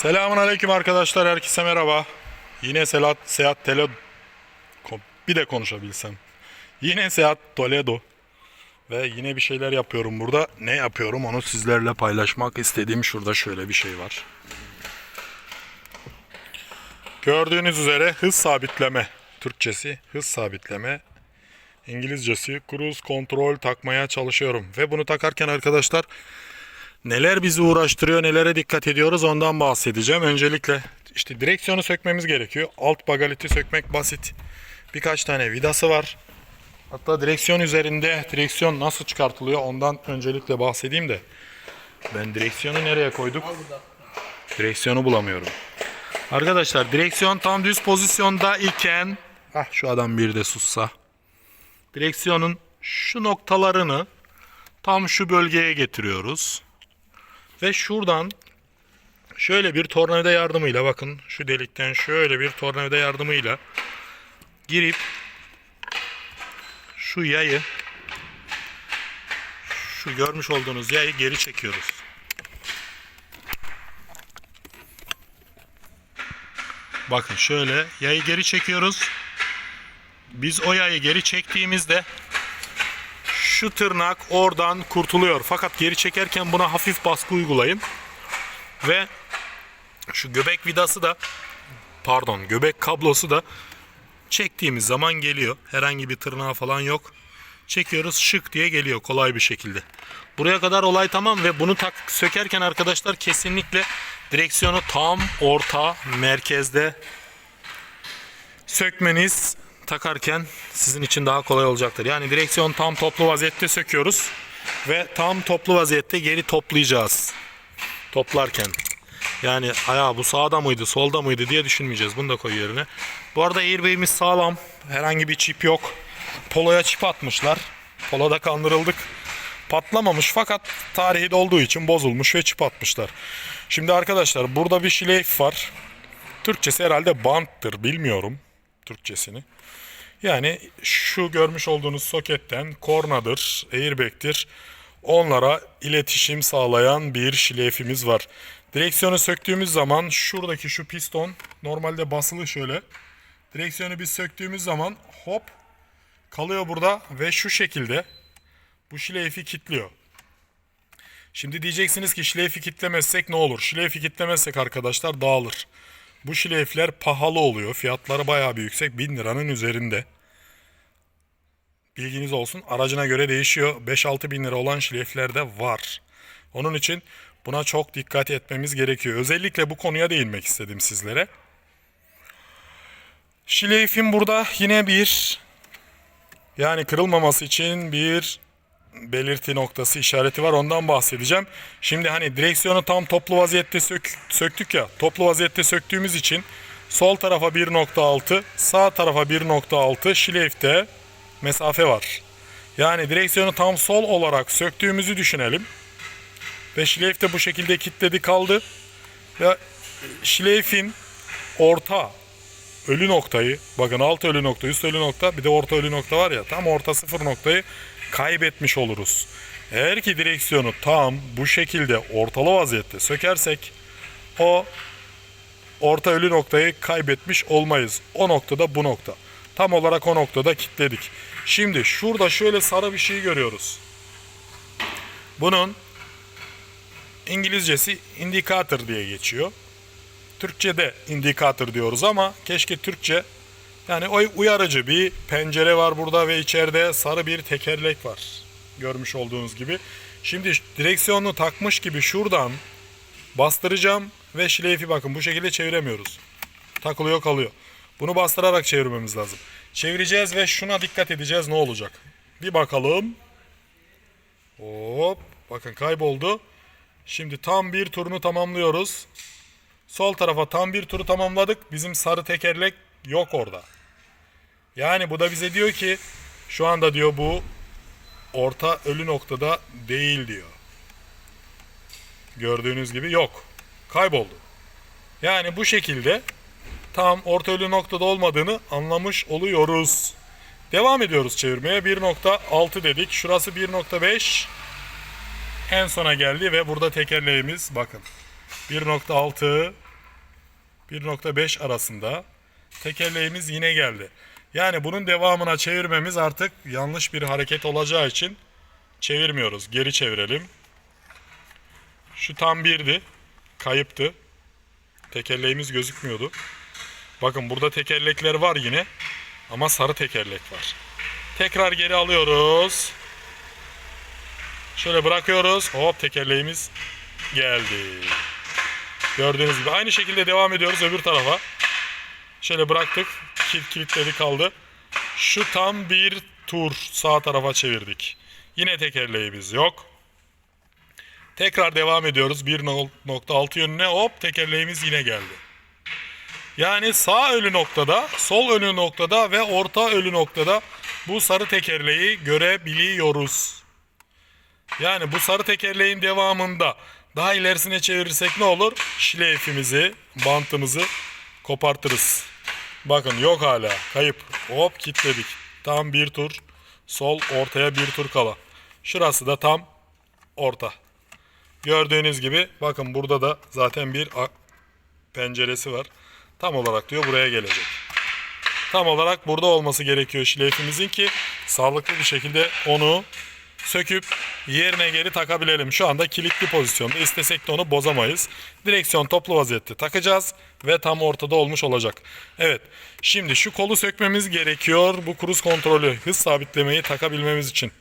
Selamun aleyküm arkadaşlar. Herkese merhaba. Yine Selat, Seat Tele... Bir de konuşabilsem. Yine Seat Toledo. Ve yine bir şeyler yapıyorum burada. Ne yapıyorum onu sizlerle paylaşmak istediğim şurada şöyle bir şey var. Gördüğünüz üzere hız sabitleme. Türkçesi hız sabitleme. İngilizcesi cruise control takmaya çalışıyorum. Ve bunu takarken arkadaşlar neler bizi uğraştırıyor, nelere dikkat ediyoruz ondan bahsedeceğim. Öncelikle işte direksiyonu sökmemiz gerekiyor. Alt bagaliti sökmek basit. Birkaç tane vidası var. Hatta direksiyon üzerinde direksiyon nasıl çıkartılıyor ondan öncelikle bahsedeyim de. Ben direksiyonu nereye koyduk? Direksiyonu bulamıyorum. Arkadaşlar direksiyon tam düz pozisyonda iken ah şu adam bir de sussa. Direksiyonun şu noktalarını tam şu bölgeye getiriyoruz. Ve şuradan şöyle bir tornavida yardımıyla bakın şu delikten şöyle bir tornavida yardımıyla girip şu yayı şu görmüş olduğunuz yayı geri çekiyoruz. Bakın şöyle yayı geri çekiyoruz. Biz o yayı geri çektiğimizde şu tırnak oradan kurtuluyor. Fakat geri çekerken buna hafif baskı uygulayın. Ve şu göbek vidası da pardon göbek kablosu da çektiğimiz zaman geliyor. Herhangi bir tırnağı falan yok. Çekiyoruz şık diye geliyor kolay bir şekilde. Buraya kadar olay tamam ve bunu tak sökerken arkadaşlar kesinlikle direksiyonu tam orta merkezde sökmeniz takarken sizin için daha kolay olacaktır. Yani direksiyon tam toplu vaziyette söküyoruz ve tam toplu vaziyette geri toplayacağız. Toplarken. Yani ayağı bu sağda mıydı solda mıydı diye düşünmeyeceğiz. Bunu da koy yerine. Bu arada airbag'imiz sağlam. Herhangi bir çip yok. Polo'ya çip atmışlar. Polo'da kandırıldık. Patlamamış fakat tarihi de olduğu için bozulmuş ve çip atmışlar. Şimdi arkadaşlar burada bir şileyf var. Türkçesi herhalde banttır bilmiyorum Türkçesini. Yani şu görmüş olduğunuz soketten kornadır, airbag'tir. Onlara iletişim sağlayan bir şilefimiz var. Direksiyonu söktüğümüz zaman şuradaki şu piston normalde basılı şöyle. Direksiyonu biz söktüğümüz zaman hop kalıyor burada ve şu şekilde bu şilefi kilitliyor. Şimdi diyeceksiniz ki şilefi kitlemezsek ne olur? Şilefi kitlemezsek arkadaşlar dağılır. Bu şilefler pahalı oluyor. Fiyatları bayağı bir yüksek. 1000 liranın üzerinde. Bilginiz olsun. Aracına göre değişiyor. 5-6 bin lira olan şilefler de var. Onun için buna çok dikkat etmemiz gerekiyor. Özellikle bu konuya değinmek istedim sizlere. Şilefin burada yine bir yani kırılmaması için bir belirti noktası işareti var ondan bahsedeceğim. Şimdi hani direksiyonu tam toplu vaziyette sök, söktük ya toplu vaziyette söktüğümüz için sol tarafa 1.6 sağ tarafa 1.6 şilefte mesafe var. Yani direksiyonu tam sol olarak söktüğümüzü düşünelim. Ve şilef de bu şekilde kilitledi kaldı. Ve şilefin orta ölü noktayı bakın alt ölü nokta üst ölü nokta bir de orta ölü nokta var ya tam orta sıfır noktayı kaybetmiş oluruz. Eğer ki direksiyonu tam bu şekilde ortalı vaziyette sökersek o orta ölü noktayı kaybetmiş olmayız. O noktada bu nokta. Tam olarak o noktada kilitledik. Şimdi şurada şöyle sarı bir şey görüyoruz. Bunun İngilizcesi indicator diye geçiyor. Türkçe'de indikatör diyoruz ama keşke Türkçe yani o uyarıcı bir pencere var burada ve içeride sarı bir tekerlek var. Görmüş olduğunuz gibi. Şimdi direksiyonu takmış gibi şuradan bastıracağım ve şilefi bakın bu şekilde çeviremiyoruz. Takılıyor kalıyor. Bunu bastırarak çevirmemiz lazım. Çevireceğiz ve şuna dikkat edeceğiz ne olacak. Bir bakalım. Hop bakın kayboldu. Şimdi tam bir turunu tamamlıyoruz. Sol tarafa tam bir turu tamamladık. Bizim sarı tekerlek yok orada. Yani bu da bize diyor ki şu anda diyor bu orta ölü noktada değil diyor. Gördüğünüz gibi yok. Kayboldu. Yani bu şekilde tam orta ölü noktada olmadığını anlamış oluyoruz. Devam ediyoruz çevirmeye. 1.6 dedik. Şurası 1.5. En sona geldi ve burada tekerleğimiz bakın. 1.6 1.5 arasında tekerleğimiz yine geldi. Yani bunun devamına çevirmemiz artık yanlış bir hareket olacağı için çevirmiyoruz. Geri çevirelim. Şu tam birdi. Kayıptı. Tekerleğimiz gözükmüyordu. Bakın burada tekerlekler var yine. Ama sarı tekerlek var. Tekrar geri alıyoruz. Şöyle bırakıyoruz. Hop tekerleğimiz geldi. Gördüğünüz gibi aynı şekilde devam ediyoruz öbür tarafa. Şöyle bıraktık. Kilit kilitledi kaldı. Şu tam bir tur sağ tarafa çevirdik. Yine tekerleğimiz yok. Tekrar devam ediyoruz 1.6 yönüne hop tekerleğimiz yine geldi. Yani sağ ölü noktada, sol ölü noktada ve orta ölü noktada bu sarı tekerleği görebiliyoruz. Yani bu sarı tekerleğin devamında daha ilerisine çevirirsek ne olur? Şileyfimizi, bantımızı kopartırız. Bakın yok hala. Kayıp. Hop kilitledik. Tam bir tur. Sol ortaya bir tur kala. Şurası da tam orta. Gördüğünüz gibi bakın burada da zaten bir penceresi var. Tam olarak diyor buraya gelecek. Tam olarak burada olması gerekiyor şilefimizin ki sağlıklı bir şekilde onu söküp yerine geri takabilelim. Şu anda kilitli pozisyonda. İstesek de onu bozamayız. Direksiyon toplu vaziyette takacağız ve tam ortada olmuş olacak. Evet. Şimdi şu kolu sökmemiz gerekiyor. Bu kruz kontrolü, hız sabitlemeyi takabilmemiz için.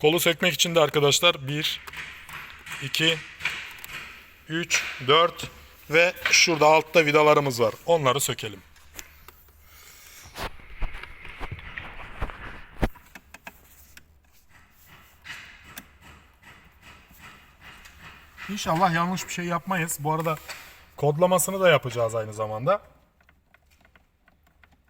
Kolu sökmek için de arkadaşlar 1 2 3 4 ve şurada altta vidalarımız var. Onları sökelim. İnşallah yanlış bir şey yapmayız. Bu arada kodlamasını da yapacağız aynı zamanda.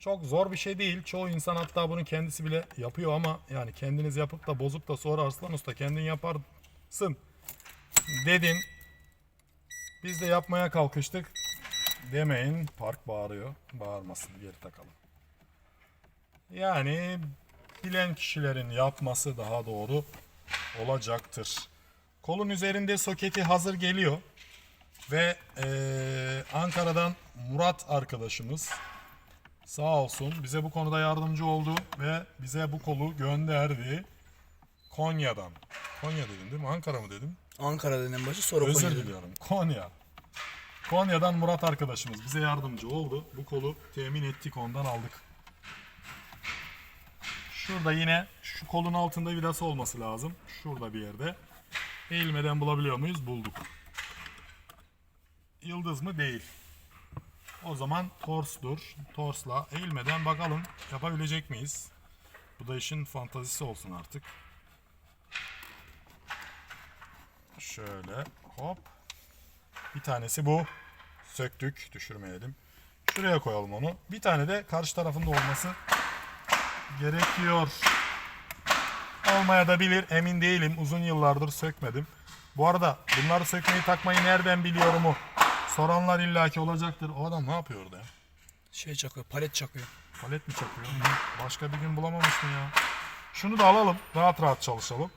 Çok zor bir şey değil. Çoğu insan hatta bunu kendisi bile yapıyor ama yani kendiniz yapıp da bozup da sonra Arslan Usta kendin yaparsın dedin. Biz de yapmaya kalkıştık. Demeyin park bağırıyor. Bağırmasın geri takalım. Yani bilen kişilerin yapması daha doğru olacaktır. Kolun üzerinde soketi hazır geliyor. Ve eee, Ankara'dan Murat arkadaşımız sağ olsun bize bu konuda yardımcı oldu ve bize bu kolu gönderdi. Konya'dan. Konya dedim değil mi? Ankara mı dedim? Ankara'dan en başı sonra Özür Konya'dan. diliyorum. Konya. Konya'dan Murat arkadaşımız bize yardımcı oldu. Bu kolu temin ettik ondan aldık. Şurada yine şu kolun altında vidası olması lazım. Şurada bir yerde. Eğilmeden bulabiliyor muyuz? Bulduk. Yıldız mı? Değil. O zaman torsdur. Torsla eğilmeden bakalım yapabilecek miyiz? Bu da işin fantazisi olsun artık. Şöyle hop. Bir tanesi bu. Söktük. Düşürmeyelim. Şuraya koyalım onu. Bir tane de karşı tarafında olması gerekiyor. Olmaya da bilir. Emin değilim. Uzun yıllardır sökmedim. Bu arada bunları sökmeyi takmayı nereden biliyorumu soranlar illaki olacaktır. O adam ne yapıyor orada ya? Şey çakıyor, palet çakıyor. Palet mi çakıyor? Başka bir gün bulamamış mı ya? Şunu da alalım. Rahat rahat çalışalım.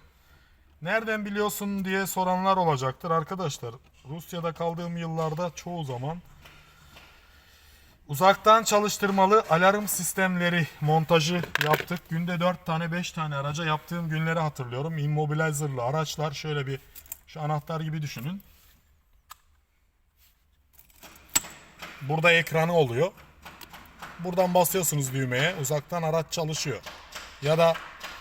Nereden biliyorsun diye soranlar olacaktır arkadaşlar. Rusya'da kaldığım yıllarda çoğu zaman uzaktan çalıştırmalı alarm sistemleri montajı yaptık. Günde 4 tane 5 tane araca yaptığım günleri hatırlıyorum. Immobilizer'lı araçlar şöyle bir şu anahtar gibi düşünün. Burada ekranı oluyor. Buradan basıyorsunuz düğmeye. Uzaktan araç çalışıyor. Ya da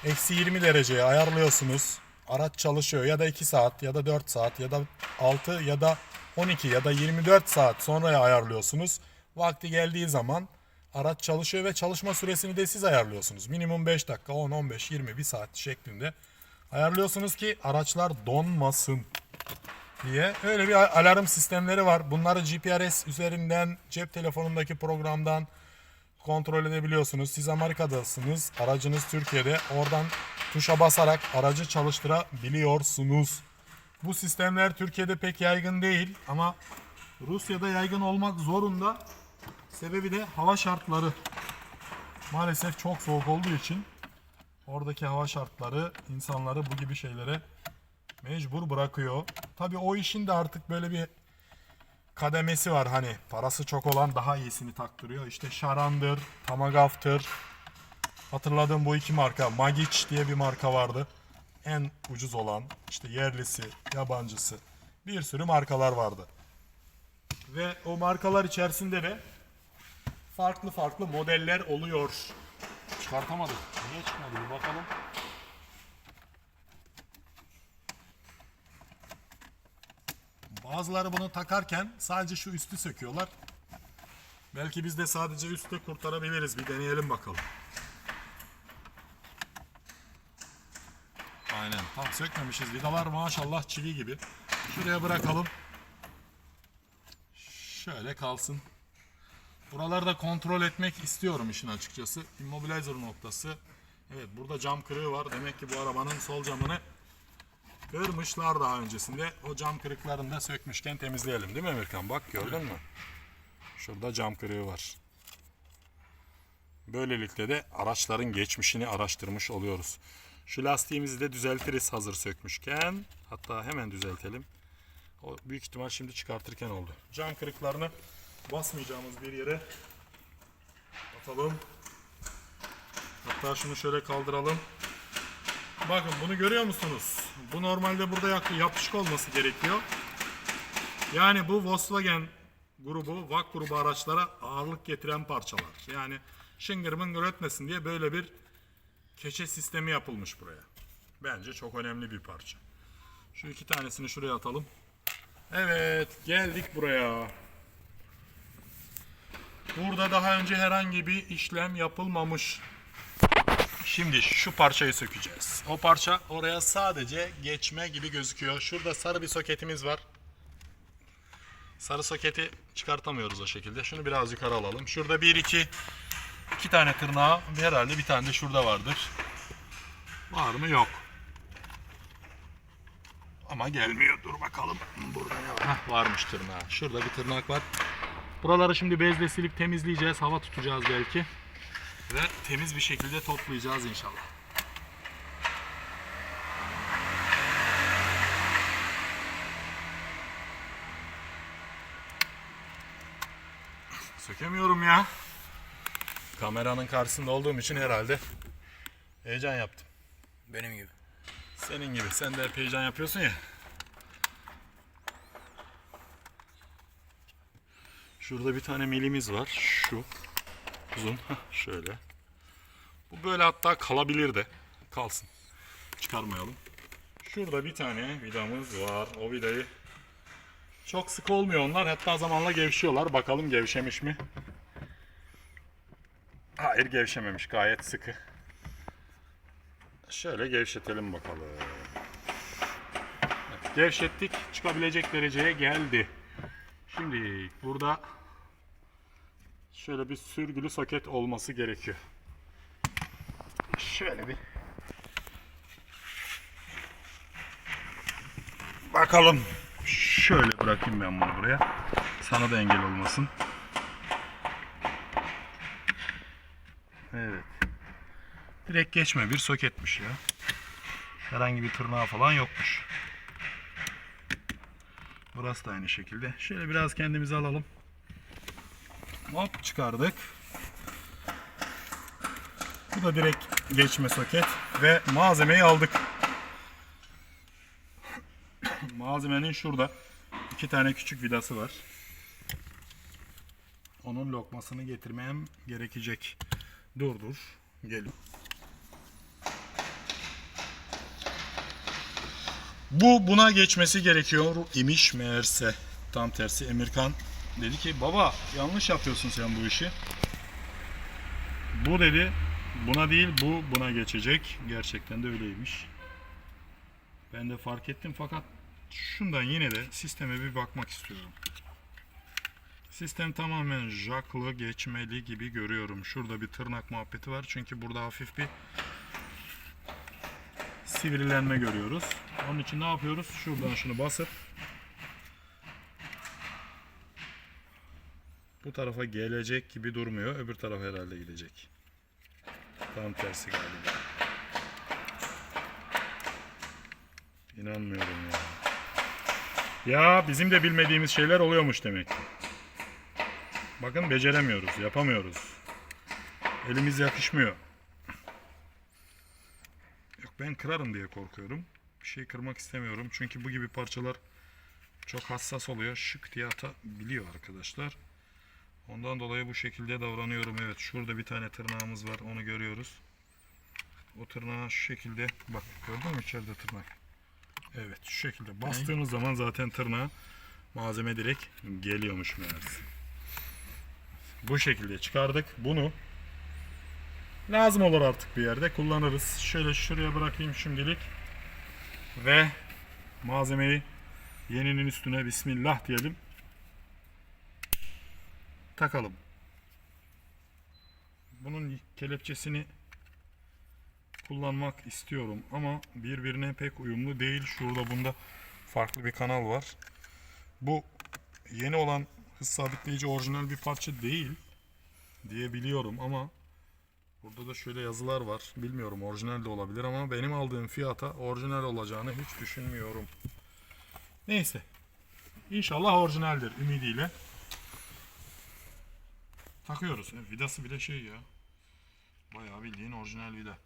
eksi 20 dereceye ayarlıyorsunuz. Araç çalışıyor. Ya da 2 saat ya da 4 saat ya da 6 ya da 12 ya da 24 saat sonraya ayarlıyorsunuz. Vakti geldiği zaman araç çalışıyor ve çalışma süresini de siz ayarlıyorsunuz. Minimum 5 dakika, 10, 15, 20, 1 saat şeklinde ayarlıyorsunuz ki araçlar donmasın diye. Öyle bir alarm sistemleri var. Bunları GPRS üzerinden cep telefonundaki programdan kontrol edebiliyorsunuz. Siz Amerika'dasınız, aracınız Türkiye'de. Oradan tuşa basarak aracı çalıştırabiliyorsunuz. Bu sistemler Türkiye'de pek yaygın değil ama Rusya'da yaygın olmak zorunda. Sebebi de hava şartları. Maalesef çok soğuk olduğu için oradaki hava şartları insanları bu gibi şeylere mecbur bırakıyor. Tabii o işin de artık böyle bir kademesi var hani parası çok olan daha iyisini taktırıyor. İşte Sharan'dır, Tamagav'tır. Hatırladığım bu iki marka. Magic diye bir marka vardı. En ucuz olan işte yerlisi, yabancısı bir sürü markalar vardı. Ve o markalar içerisinde de farklı farklı modeller oluyor. Çıkartamadık. Niye çıkmadı bir bakalım. Bazıları bunu takarken sadece şu üstü söküyorlar. Belki biz de sadece üstte kurtarabiliriz. Bir deneyelim bakalım. Aynen. Tam sökmemişiz. Vidalar maşallah çivi gibi. Şuraya bırakalım. Şöyle kalsın. Buraları da kontrol etmek istiyorum işin açıkçası. Immobilizer noktası. Evet burada cam kırığı var. Demek ki bu arabanın sol camını kırmışlar daha öncesinde. O cam kırıklarını da sökmüşken temizleyelim değil mi Emirkan? Bak gördün mü? Şurada cam kırığı var. Böylelikle de araçların geçmişini araştırmış oluyoruz. Şu lastiğimizi de düzeltiriz hazır sökmüşken. Hatta hemen düzeltelim. O büyük ihtimal şimdi çıkartırken oldu. Cam kırıklarını basmayacağımız bir yere atalım. Hatta şunu şöyle kaldıralım. Bakın bunu görüyor musunuz? Bu normalde burada yapışık olması gerekiyor. Yani bu Volkswagen grubu, VAK grubu araçlara ağırlık getiren parçalar. Yani şıngır mıngır ötmesin diye böyle bir keçe sistemi yapılmış buraya. Bence çok önemli bir parça. Şu iki tanesini şuraya atalım. Evet, geldik buraya. Burada daha önce herhangi bir işlem yapılmamış. Şimdi şu parçayı sökeceğiz. O parça oraya sadece geçme gibi gözüküyor. Şurada sarı bir soketimiz var. Sarı soketi çıkartamıyoruz o şekilde. Şunu biraz yukarı alalım. Şurada bir iki iki tane tırnağı herhalde bir tane de şurada vardır. Var mı? Yok. Ama gelmiyor. Dur bakalım. Burada ne var? Heh, varmış tırnağı. Şurada bir tırnak var. Buraları şimdi bezle silip temizleyeceğiz. Hava tutacağız belki. Ve temiz bir şekilde toplayacağız inşallah. Sökemiyorum ya. Kameranın karşısında olduğum için herhalde heyecan yaptım. Benim gibi. Senin gibi. Sen de hep heyecan yapıyorsun ya. Şurada bir tane milimiz var. Şu. Uzun. Şöyle. Bu böyle hatta kalabilir de. Kalsın. Çıkarmayalım. Şurada bir tane vidamız var. O vidayı çok sık olmuyor onlar. Hatta zamanla gevşiyorlar. Bakalım gevşemiş mi? Hayır gevşememiş. Gayet sıkı. Şöyle gevşetelim bakalım. Evet, gevşettik. Çıkabilecek dereceye geldi. Şimdi burada şöyle bir sürgülü soket olması gerekiyor. Şöyle bir bakalım. Şöyle bırakayım ben bunu buraya. Sana da engel olmasın. Evet. Direkt geçme bir soketmiş ya. Herhangi bir tırnağı falan yokmuş. Burası da aynı şekilde. Şöyle biraz kendimizi alalım. Hop çıkardık. Bu da direkt geçme soket ve malzemeyi aldık. Malzemenin şurada iki tane küçük vidası var. Onun lokmasını getirmem gerekecek. Dur dur. Gelin. Bu buna geçmesi gerekiyor imiş meğerse. Tam tersi Emirkan dedi ki baba yanlış yapıyorsun sen bu işi. Bu dedi buna değil bu buna geçecek. Gerçekten de öyleymiş. Ben de fark ettim fakat şundan yine de sisteme bir bakmak istiyorum. Sistem tamamen jaklı geçmeli gibi görüyorum. Şurada bir tırnak muhabbeti var çünkü burada hafif bir sivrilenme görüyoruz. Onun için ne yapıyoruz? Şuradan şunu basıp bu tarafa gelecek gibi durmuyor. Öbür tarafa herhalde gidecek. Tam tersi galiba. İnanmıyorum ya. Ya bizim de bilmediğimiz şeyler oluyormuş demek. Bakın beceremiyoruz, yapamıyoruz. Elimiz yakışmıyor. Ben kırarım diye korkuyorum. Bir şey kırmak istemiyorum. Çünkü bu gibi parçalar çok hassas oluyor. Şık diye atabiliyor arkadaşlar. Ondan dolayı bu şekilde davranıyorum. Evet şurada bir tane tırnağımız var. Onu görüyoruz. O tırnağı şu şekilde bak gördün mü içeride tırnak? Evet şu şekilde bastığınız zaman zaten tırnağa malzeme direkt geliyormuş meğerse. Bu şekilde çıkardık. Bunu lazım olur artık bir yerde kullanırız. Şöyle şuraya bırakayım şimdilik. Ve malzemeyi yeninin üstüne bismillah diyelim. Takalım. Bunun kelepçesini kullanmak istiyorum ama birbirine pek uyumlu değil. Şurada bunda farklı bir kanal var. Bu yeni olan hız sabitleyici orijinal bir parça değil diye biliyorum ama burada da şöyle yazılar var. Bilmiyorum orijinal de olabilir ama benim aldığım fiyata orijinal olacağını hiç düşünmüyorum. Neyse. İnşallah orijinaldir ümidiyle. Takıyoruz. E, vidası bile şey ya. Bayağı bildiğin orijinal vida.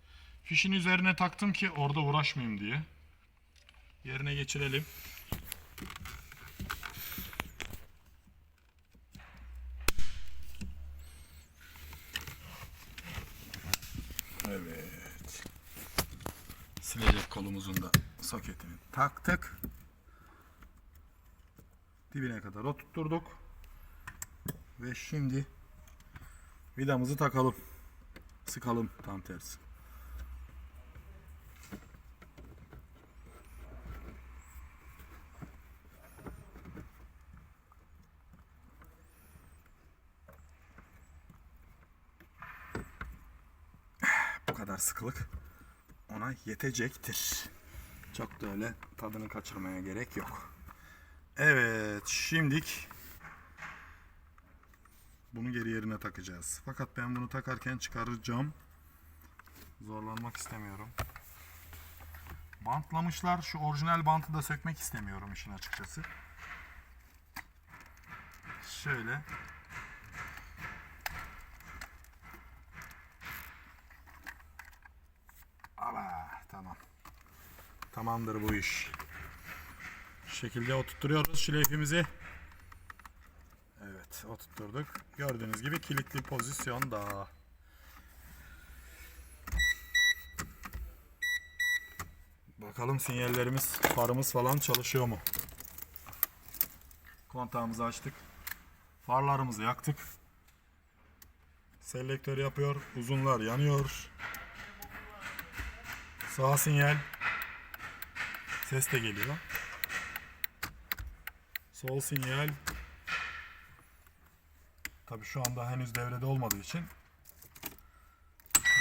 Fişin üzerine taktım ki orada uğraşmayayım diye. Yerine geçirelim. Evet. Silecek kolumuzun da soketini taktık. Dibine kadar oturtturduk. Ve şimdi vidamızı takalım. Sıkalım tam tersi. Sıkılık ona yetecektir. Çok da öyle tadını kaçırmaya gerek yok. Evet, şimdik bunu geri yerine takacağız. Fakat ben bunu takarken çıkaracağım. Zorlanmak istemiyorum. Bantlamışlar. Şu orijinal bantı da sökmek istemiyorum işin açıkçası. Şöyle. Aba, tamam. Tamamdır bu iş. Şu şekilde oturtuyoruz şilefimizi. Evet oturtturduk. Gördüğünüz gibi kilitli pozisyonda. Bakalım sinyallerimiz, farımız falan çalışıyor mu? Kontağımızı açtık. Farlarımızı yaktık. Selektör yapıyor. Uzunlar yanıyor. Sağ sinyal. Ses de geliyor. Sol sinyal. Tabi şu anda henüz devrede olmadığı için.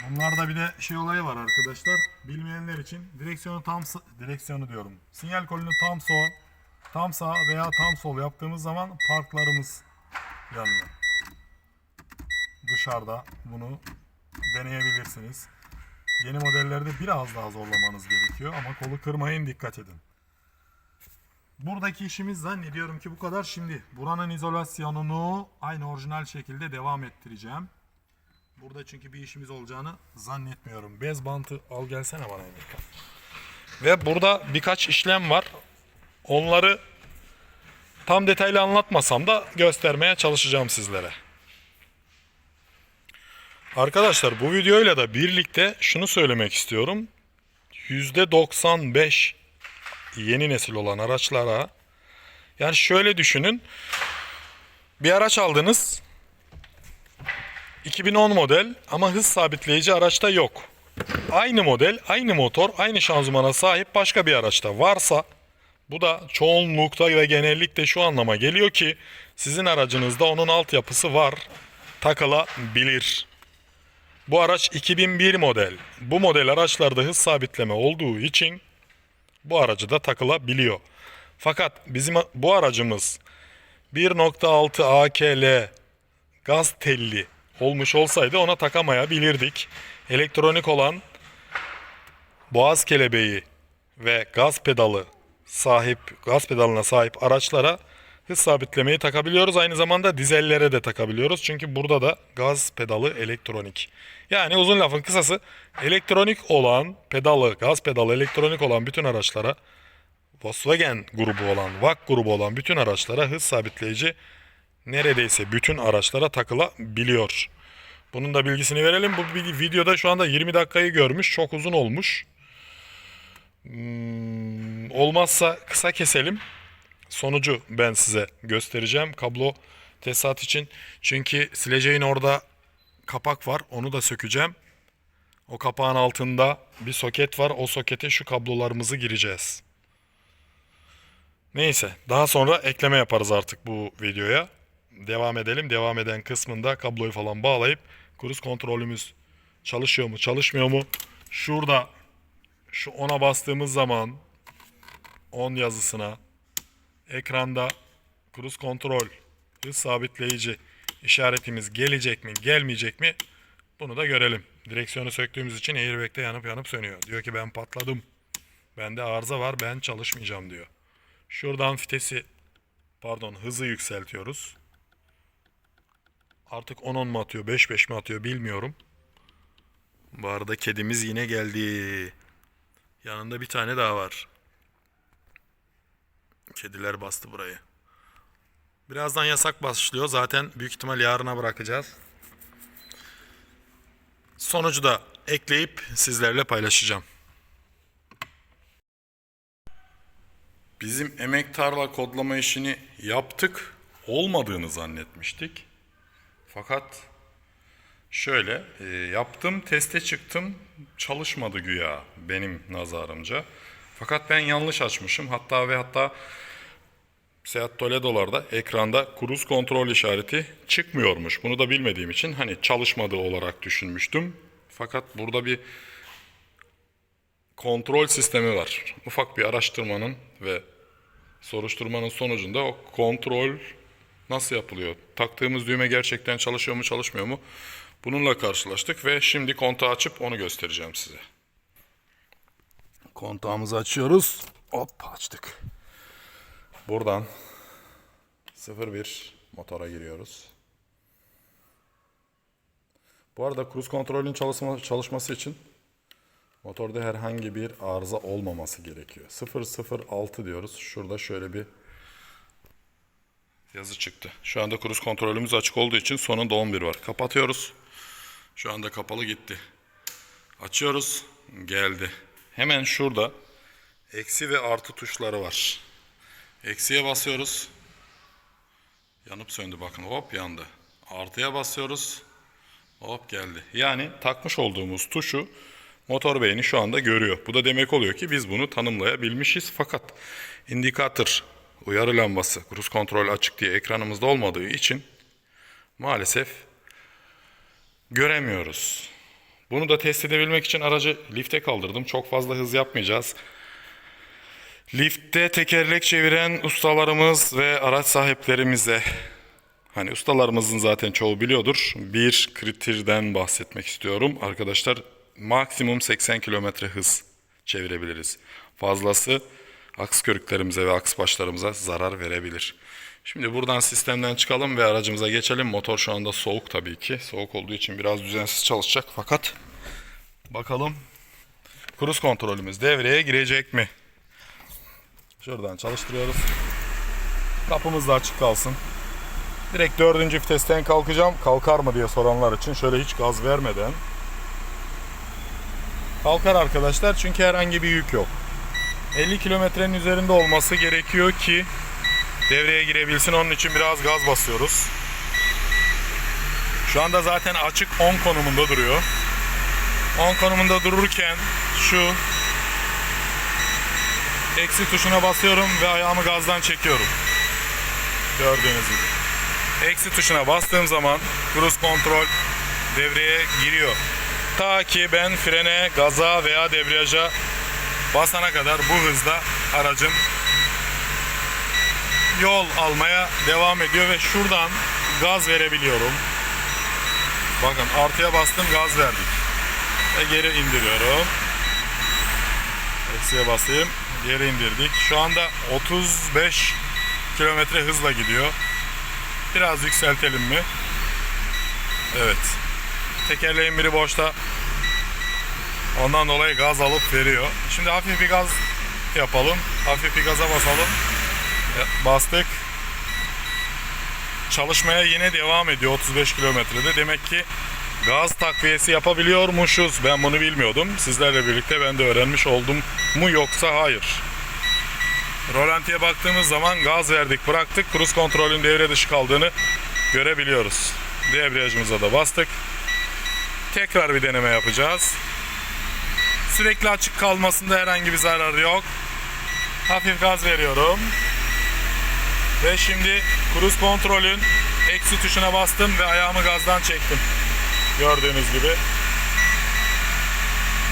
Bunlarda bir de şey olayı var arkadaşlar. Bilmeyenler için direksiyonu tam direksiyonu diyorum. Sinyal kolunu tam sol, tam sağ veya tam sol yaptığımız zaman parklarımız yanıyor. Dışarıda bunu deneyebilirsiniz. Yeni modellerde biraz daha zorlamanız gerekiyor ama kolu kırmayın dikkat edin. Buradaki işimiz zannediyorum ki bu kadar. Şimdi buranın izolasyonunu aynı orijinal şekilde devam ettireceğim. Burada çünkü bir işimiz olacağını zannetmiyorum. Bez bantı al gelsene bana. Ve burada birkaç işlem var. Onları tam detaylı anlatmasam da göstermeye çalışacağım sizlere. Arkadaşlar bu videoyla da birlikte şunu söylemek istiyorum. %95 yeni nesil olan araçlara yani şöyle düşünün. Bir araç aldınız. 2010 model ama hız sabitleyici araçta yok aynı model, aynı motor, aynı şanzımana sahip başka bir araçta varsa bu da çoğunlukta ve genellikle şu anlama geliyor ki sizin aracınızda onun altyapısı var, takılabilir. Bu araç 2001 model. Bu model araçlarda hız sabitleme olduğu için bu aracı da takılabiliyor. Fakat bizim bu aracımız 1.6 AKL gaz telli olmuş olsaydı ona takamayabilirdik. Elektronik olan boğaz kelebeği ve gaz pedalı sahip, gaz pedalına sahip araçlara hız sabitlemeyi takabiliyoruz. Aynı zamanda dizellere de takabiliyoruz. Çünkü burada da gaz pedalı elektronik. Yani uzun lafın kısası elektronik olan pedalı, gaz pedalı elektronik olan bütün araçlara Volkswagen grubu olan, VAG grubu olan bütün araçlara hız sabitleyici neredeyse bütün araçlara takılabiliyor. Bunun da bilgisini verelim. Bu videoda şu anda 20 dakikayı görmüş. Çok uzun olmuş. Hmm, olmazsa kısa keselim. Sonucu ben size göstereceğim. Kablo tesisat için. Çünkü sileceğin orada kapak var. Onu da sökeceğim. O kapağın altında bir soket var. O sokete şu kablolarımızı gireceğiz. Neyse daha sonra ekleme yaparız artık bu videoya. Devam edelim. Devam eden kısmında kabloyu falan bağlayıp kruz kontrolümüz çalışıyor mu çalışmıyor mu? Şurada şu ona bastığımız zaman 10 yazısına ekranda kruz kontrol hız sabitleyici işaretimiz gelecek mi gelmeyecek mi bunu da görelim. Direksiyonu söktüğümüz için airbag'de yanıp yanıp sönüyor. Diyor ki ben patladım. Bende arıza var ben çalışmayacağım diyor. Şuradan vitesi pardon hızı yükseltiyoruz. Artık 10-10 mu atıyor 5-5 mi atıyor bilmiyorum. Bu arada kedimiz yine geldi. Yanında bir tane daha var. Kediler bastı burayı. Birazdan yasak başlıyor. Zaten büyük ihtimal yarına bırakacağız. Sonucu da ekleyip sizlerle paylaşacağım. Bizim emek tarla kodlama işini yaptık. Olmadığını zannetmiştik. Fakat şöyle e, yaptım, teste çıktım. Çalışmadı güya benim nazarımca. Fakat ben yanlış açmışım. Hatta ve hatta Seat Toledo'larda ekranda kruz kontrol işareti çıkmıyormuş. Bunu da bilmediğim için hani çalışmadığı olarak düşünmüştüm. Fakat burada bir kontrol sistemi var. Ufak bir araştırmanın ve soruşturmanın sonucunda o kontrol nasıl yapılıyor? Taktığımız düğme gerçekten çalışıyor mu çalışmıyor mu? Bununla karşılaştık ve şimdi kontağı açıp onu göstereceğim size. Kontağımızı açıyoruz. Hop açtık. Buradan 01 motora giriyoruz. Bu arada kruz kontrolün çalışma, çalışması için motorda herhangi bir arıza olmaması gerekiyor. 006 diyoruz. Şurada şöyle bir yazı çıktı. Şu anda kruz kontrolümüz açık olduğu için sonunda 11 var. Kapatıyoruz. Şu anda kapalı gitti. Açıyoruz. Geldi. Hemen şurada eksi ve artı tuşları var. Eksiye basıyoruz. Yanıp söndü bakın hop yandı. Artıya basıyoruz. Hop geldi. Yani takmış olduğumuz tuşu motor beyni şu anda görüyor. Bu da demek oluyor ki biz bunu tanımlayabilmişiz. Fakat indikatör uyarı lambası kruz kontrol açık diye ekranımızda olmadığı için maalesef göremiyoruz. Bunu da test edebilmek için aracı lifte kaldırdım. Çok fazla hız yapmayacağız. Liftte tekerlek çeviren ustalarımız ve araç sahiplerimize hani ustalarımızın zaten çoğu biliyordur. Bir kriterden bahsetmek istiyorum. Arkadaşlar maksimum 80 kilometre hız çevirebiliriz. Fazlası aks körüklerimize ve aks başlarımıza zarar verebilir. Şimdi buradan sistemden çıkalım ve aracımıza geçelim. Motor şu anda soğuk tabii ki. Soğuk olduğu için biraz düzensiz çalışacak fakat bakalım kruz kontrolümüz devreye girecek mi? Şuradan çalıştırıyoruz. Kapımız da açık kalsın. Direkt dördüncü vitesten kalkacağım. Kalkar mı diye soranlar için şöyle hiç gaz vermeden. Kalkar arkadaşlar çünkü herhangi bir yük yok. 50 kilometrenin üzerinde olması gerekiyor ki devreye girebilsin. Onun için biraz gaz basıyoruz. Şu anda zaten açık 10 konumunda duruyor. 10 konumunda dururken şu eksi tuşuna basıyorum ve ayağımı gazdan çekiyorum. Gördüğünüz gibi. Eksi tuşuna bastığım zaman cruise kontrol devreye giriyor. Ta ki ben frene, gaza veya debriyaja basana kadar bu hızda aracım yol almaya devam ediyor ve şuradan gaz verebiliyorum. Bakın artıya bastım gaz verdik. Ve geri indiriyorum. Eksiye basayım. Geri indirdik. Şu anda 35 kilometre hızla gidiyor. Biraz yükseltelim mi? Evet. Tekerleğin biri boşta. Ondan dolayı gaz alıp veriyor. Şimdi hafif bir gaz yapalım. Hafif bir gaza basalım. Bastık. Çalışmaya yine devam ediyor 35 kilometrede. Demek ki gaz takviyesi yapabiliyormuşuz. Ben bunu bilmiyordum. Sizlerle birlikte ben de öğrenmiş oldum mu yoksa hayır. Rolantiye baktığımız zaman gaz verdik bıraktık. Kruz kontrolün devre dışı kaldığını görebiliyoruz. Debriyajımıza da bastık. Tekrar bir deneme yapacağız. Sürekli açık kalmasında herhangi bir zarar yok. Hafif gaz veriyorum. Ve şimdi kruz kontrolün eksi tuşuna bastım ve ayağımı gazdan çektim. Gördüğünüz gibi.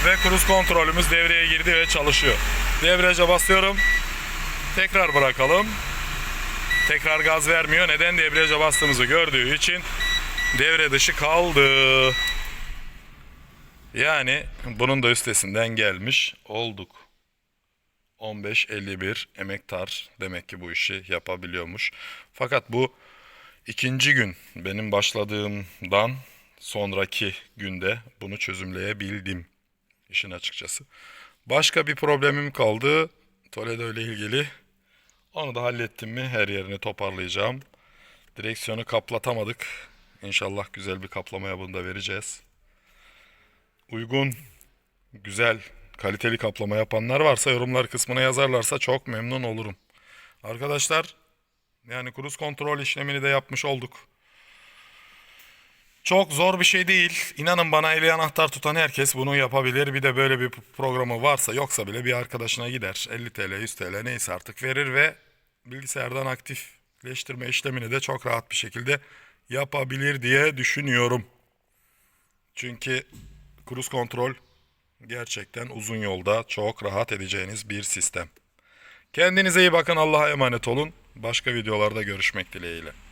Ve kruz kontrolümüz devreye girdi ve çalışıyor. Debriyaja basıyorum. Tekrar bırakalım. Tekrar gaz vermiyor. Neden debriyaja bastığımızı gördüğü için devre dışı kaldı. Yani bunun da üstesinden gelmiş olduk. 15-51 emektar demek ki bu işi yapabiliyormuş. Fakat bu ikinci gün benim başladığımdan sonraki günde bunu çözümleyebildim işin açıkçası. Başka bir problemim kaldı Toledo ile ilgili. Onu da hallettim mi her yerini toparlayacağım. Direksiyonu kaplatamadık. İnşallah güzel bir kaplamaya bunu da vereceğiz. Uygun, güzel, kaliteli kaplama yapanlar varsa yorumlar kısmına yazarlarsa çok memnun olurum. Arkadaşlar yani kruz kontrol işlemini de yapmış olduk. Çok zor bir şey değil. İnanın bana eli anahtar tutan herkes bunu yapabilir. Bir de böyle bir programı varsa yoksa bile bir arkadaşına gider. 50 TL, 100 TL neyse artık verir ve bilgisayardan aktifleştirme işlemini de çok rahat bir şekilde yapabilir diye düşünüyorum. Çünkü kruz kontrol gerçekten uzun yolda çok rahat edeceğiniz bir sistem. Kendinize iyi bakın. Allah'a emanet olun. Başka videolarda görüşmek dileğiyle.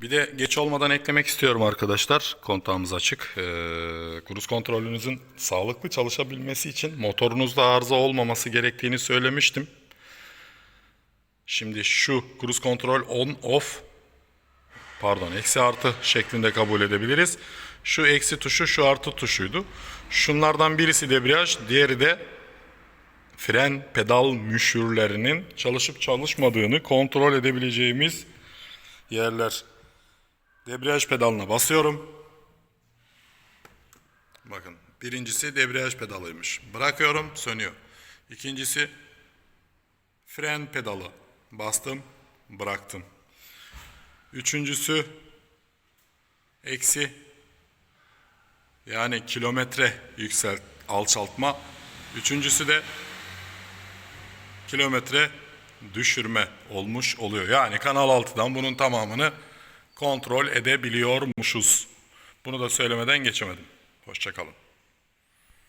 Bir de geç olmadan eklemek istiyorum arkadaşlar. Kontağımız açık. Ee, kruz kontrolünüzün sağlıklı çalışabilmesi için motorunuzda arıza olmaması gerektiğini söylemiştim. Şimdi şu kruz kontrol on off pardon eksi artı şeklinde kabul edebiliriz. Şu eksi tuşu şu artı tuşuydu. Şunlardan birisi debriyaj, diğeri de fren pedal müşürlerinin çalışıp çalışmadığını kontrol edebileceğimiz yerler. Debriyaj pedalına basıyorum. Bakın birincisi debriyaj pedalıymış. Bırakıyorum sönüyor. İkincisi fren pedalı. Bastım bıraktım. Üçüncüsü eksi yani kilometre yükselt alçaltma. Üçüncüsü de kilometre düşürme olmuş oluyor. Yani Kanal 6'dan bunun tamamını kontrol edebiliyormuşuz. Bunu da söylemeden geçemedim. Hoşçakalın.